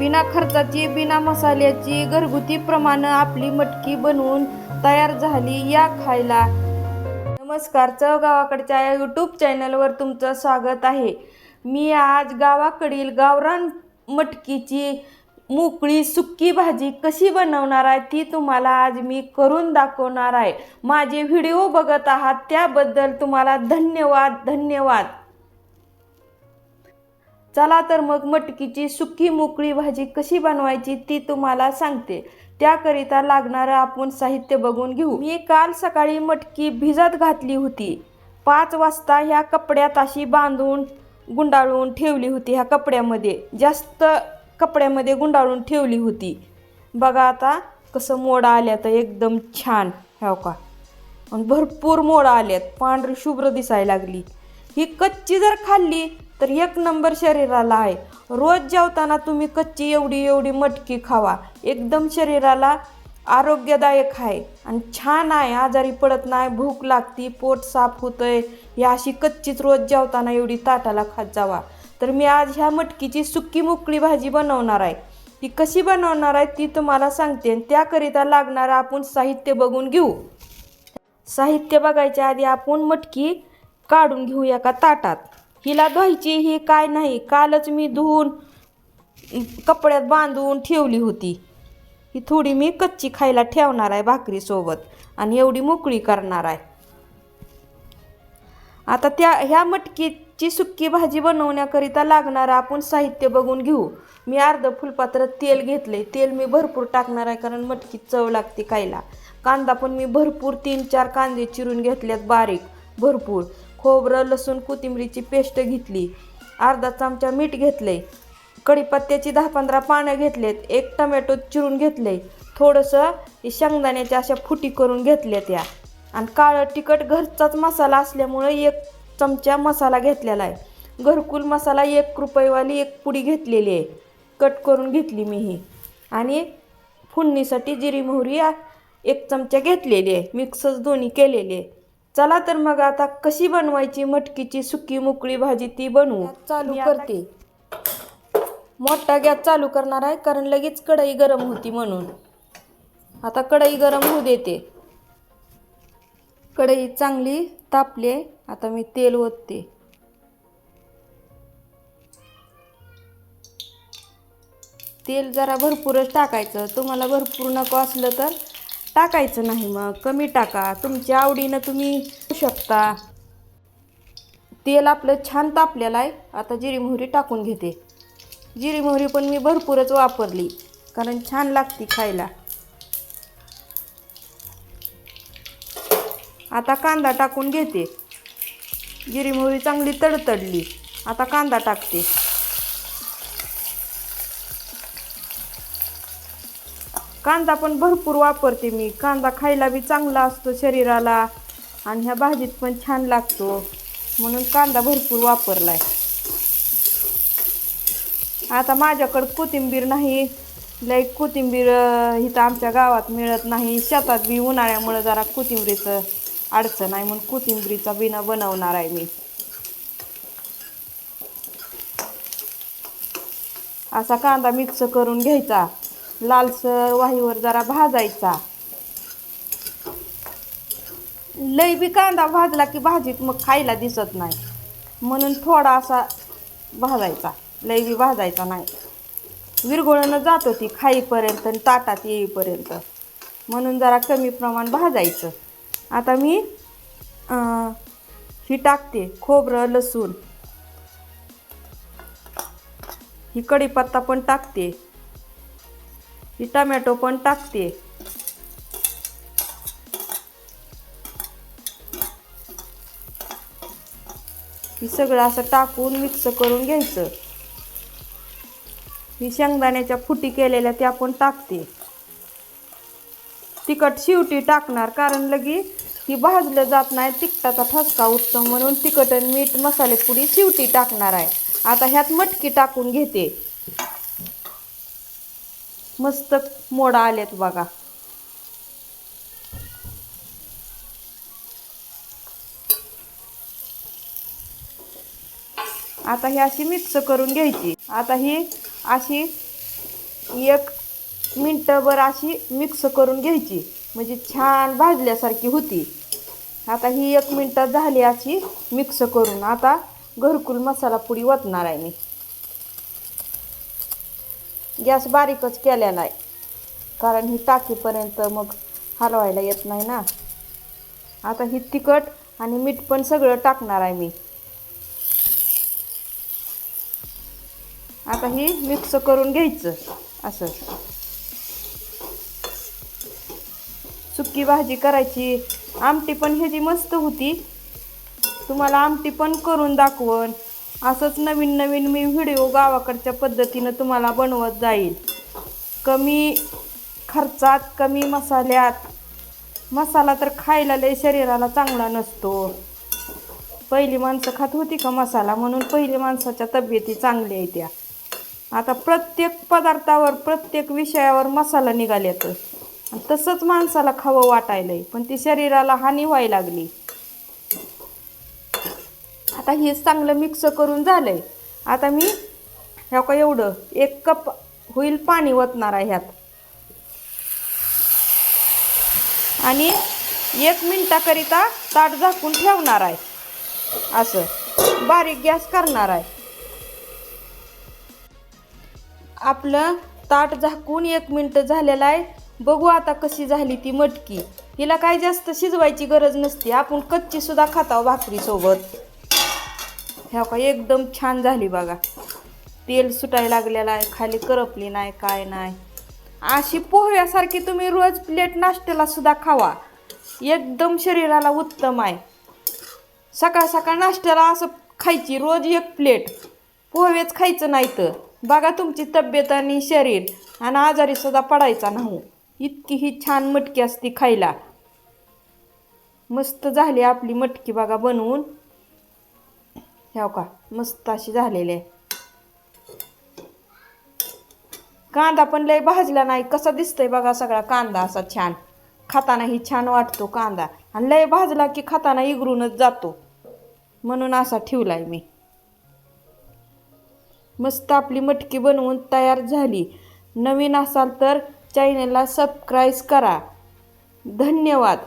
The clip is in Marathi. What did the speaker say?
बिना खर्चाची बिना मसाल्याची घरगुती प्रमाण आपली मटकी बनवून तयार झाली या खायला. नमस्कार चव गावाकडच्या या यूट्यूब चॅनलवर तुमचं स्वागत आहे. मी आज गावाकडील गावरान मटकीची मोकळी सुक्की भाजी कशी बनवणार आहे ती तुम्हाला आज मी करून दाखवणार आहे. माझे व्हिडिओ बघत आहात त्याबद्दल तुम्हाला धन्यवाद धन्यवाद. चला तर मग मटकीची सुकी मोकळी भाजी कशी बनवायची ती तुम्हाला सांगते. त्याकरिता लागणारं आपण साहित्य बघून घेऊ. मी काल सकाळी मटकी भिजत घातली होती. पाच वाजता ह्या कपड्यात अशी बांधून गुंडाळून ठेवली होती ह्या कपड्यामध्ये. जास्त कपड्यामध्ये गुंडाळून ठेवली होती. बघा आता कसं मोड आल्या तर एकदम छान. हो का? भरपूर मोड आल्यात. पांढरी शुभ्र दिसायला लागली. ही कच्ची जर खाल्ली तर एक नंबर शरीराला आहे. रोज जेवताना तुम्ही कच्ची एवढी एवढी मटकी खावा. एकदम शरीराला आरोग्यदायक आहे. आणि छान आहे आजारी पडत नाही भूक लागती पोट साफ होतंय. ही अशी कच्चीच रोज जेवताना एवढी ताटाला खात जावा. तर मी आज ह्या मटकीची सुक्की मोकळी भाजी बनवणार आहे. ती कशी बनवणार आहे ती तुम्हाला सांगते आणि त्याकरिता लागणारं आपण साहित्य बघून घेऊ. साहित्य बघायच्या आधी आपण मटकी काढून घेऊ एका ताटात? हिला धुवायची ही काय नाही. कालच मी धुवून कपड्यात बांधून ठेवली होती. ही थोडी मी कच्ची खायला ठेवणार आहे भाकरीसोबत आणि एवढी मोकळी करणार आहे. आता त्या ह्या मटकीची सुक्की भाजी बनवण्याकरिता लागणारं आपण साहित्य बघून घेऊ. मी अर्ध फुलपात्र तेल घेतले तेल मी भरपूर टाकणार आहे कारण मटकी चव लागते खायला. कांदा पण मी भरपूर तीन चार कांदे चिरून घेतल्यात बारीक भरपूर. खोबरं लसूण कोथिंबीरीची पेस्ट घेतली. अर्धा चमचा मीठ घेतले. कढीपत्त्याची दहा पंधरा पानं घेतलेत. एक टमॅटो चिरून घेतले. थोडंसं शेंगदाण्याच्या अशा फुटी करून घेतल्या त्या आणि काळं तिखट घरचाच मसाला असल्यामुळं एक चमचा मसाला घेतलेला आहे. घरकुल मसाला एक रुपयेवाली एक पुडी घेतलेली आहे. कट करून घेतली मी ही. आणि फुडणीसाठी जिरी मोहरी एक चमचा घेतलेली आहे. मिक्सच दोन्ही केलेली आहे. चला तर मग आता कशी बनवायची मटकीची सुकी मोकळी भाजी ती बनवू. चालू करते. मोठा गॅस चालू करणार आहे कारण लगेच कढई गरम होती म्हणून. आता कढई गरम होऊ देते. कढई चांगली तापली आता मी तेल ओतते. तेल जरा भरपूरच टाकायचं. तुम्हाला भरपूर नको असलं तर टाकायचं नाही मग. कमी टाका. तुमच्या आवडीनं तुम्ही करू शकता. तेल आपलं छान तापलेलं आहे. आता जिरी मोहरी टाकून घेते. जिरी मोहरी पण मी भरपूरच वापरली. कारण छान लागते खायला. आता कांदा टाकून घेते. जिरी मोहरी चांगली तडतडली. आता कांदा टाकते. कांदा पण भरपूर वापरते मी. कांदा खायला बी चांगला असतो शरीराला आणि ह्या भाजीत पण छान लागतो. म्हणून कांदा भरपूर वापरला आहे आता माझ्याकडं कोथिंबीर नाही. लई कोथिंबीर इथं आमच्या गावात मिळत नाही. शेतात बी उन्हाळ्यामुळं जरा कोथिंबीरीचं अडचण आहे म्हणून कोथिंबीरीचा बिना बनवणार आहे मी. असा कांदा मिक्स करून घ्यायचा. लालसर वाहीवर जरा भाजायचा. लई बी कांदा भाजला की भाजीत मग खायला दिसत नाही. म्हणून थोडा असा भाजायचा. लई बी भाजायचा नाही. विरघळून जातो ती खाईपर्यंत आणि ताटात येईपर्यंत. म्हणून जरा कमी प्रमाण भाजायचं. आता मी ही टाकते खोबरं लसूण. ही कढीपत्ता पण टाकते. ही टमॅटो पण टाकते. ही सगळं असं टाकून मिक्स करून घ्यायचं. ही शेंगदाण्याच्या फुटी केलेल्या त्या पण टाकते. तिखट शिवटी टाकणार कारण लगी ही भाजलं जात नाही तिखटाचा ठसका उठतो म्हणून तिखट आणि मीठ मसाले पुडी शिवटी टाकणार आहे. आता ह्यात मटकी टाकून घेते. मस्त मोडा आलेत बघा. आता ही अशी मिक्स करून घ्यायची. आता ही अशी एक मिनटंभर अशी मिक्स करून घ्यायची. म्हणजे छान भाजल्यासारखी होती. आता ही एक मिनटं झाली अशी मिक्स करून. आता घरकुल मसाला पुडी ओतणार आहे मी. गॅस बारीकच केलेला आहे कारण ही टाकीपर्यंत मग हलवायला येत नाही ना. आता ही तिखट आणि मीठ पण सगळं टाकणार आहे मी. आता ही मिक्स करून घ्यायचं असं. सुकी भाजी करायची. आमटी पण ह्याची मस्त होती. तुम्हाला आमटी पण करून दाखवण असंच नवीन नवीन मी व्हिडिओ गावाकडच्या पद्धतीनं तुम्हाला बनवत जाईल. कमी खर्चात कमी मसाल्यात. मसाला तर खायला लय शरीराला चांगला नसतो. पहिली माणसं खात होती का मसाला? म्हणून पहिली माणसाच्या तब्येती चांगल्या आहेत त्या आता प्रत्येक पदार्थावर प्रत्येक विषयावर मसाला निघाल्यात. तसंच माणसाला खावं वाटायलंय पण ती शरीराला हानी व्हायला लागली. आता हे चांगलं मिक्स करून झालं आहे आता मी ह्या का एवढं एक कप होईल पाणी ओतणार आहे ह्यात. आणि एक मिनटाकरिता ताट झाकून ठेवणार आहे. असं. बारीक गॅस करणार आहे. आपलं ताट झाकून एक मिनटं झालेलं आहे. बघू आता कशी झाली ती मटकी. हिला काय जास्त शिजवायची गरज नसते. आपण कच्चीसुद्धा खाताव भाकरीसोबत. ह्या का? एकदम छान झाली बघा. तेल सुटायला लागलेलं आहे खाली करपली नाही काय नाही. अशी पोह्यासारखी तुम्ही रोज प्लेट नाश्त्याला सुद्धा खावा. एकदम शरीराला उत्तम आहे. सकाळ सकाळ नाश्त्याला असं खायची रोज एक प्लेट पोहेच खायचं नाही तर. बघा तुमची तब्येत आणि शरीर आणि आजारी सुद्धा पडायचा नाही. इतकी ही छान मटकी असती खायला. मस्त झाली आपली मटकी बघा बनवून. ह्या का मस्त अशी झालेली आहे. कांदा पण लय भाजला नाही कसा दिसतंय बघा सगळा कांदा असा छान. खातानाही छान वाटतो कांदा. आणि लय भाजला की खाताना इगरूनच जातो. म्हणून असा ठेवलाय मी. मस्त आपली मटकी बनवून तयार झाली. नवीन असाल तर चॅनलला सबस्क्राईब करा. धन्यवाद.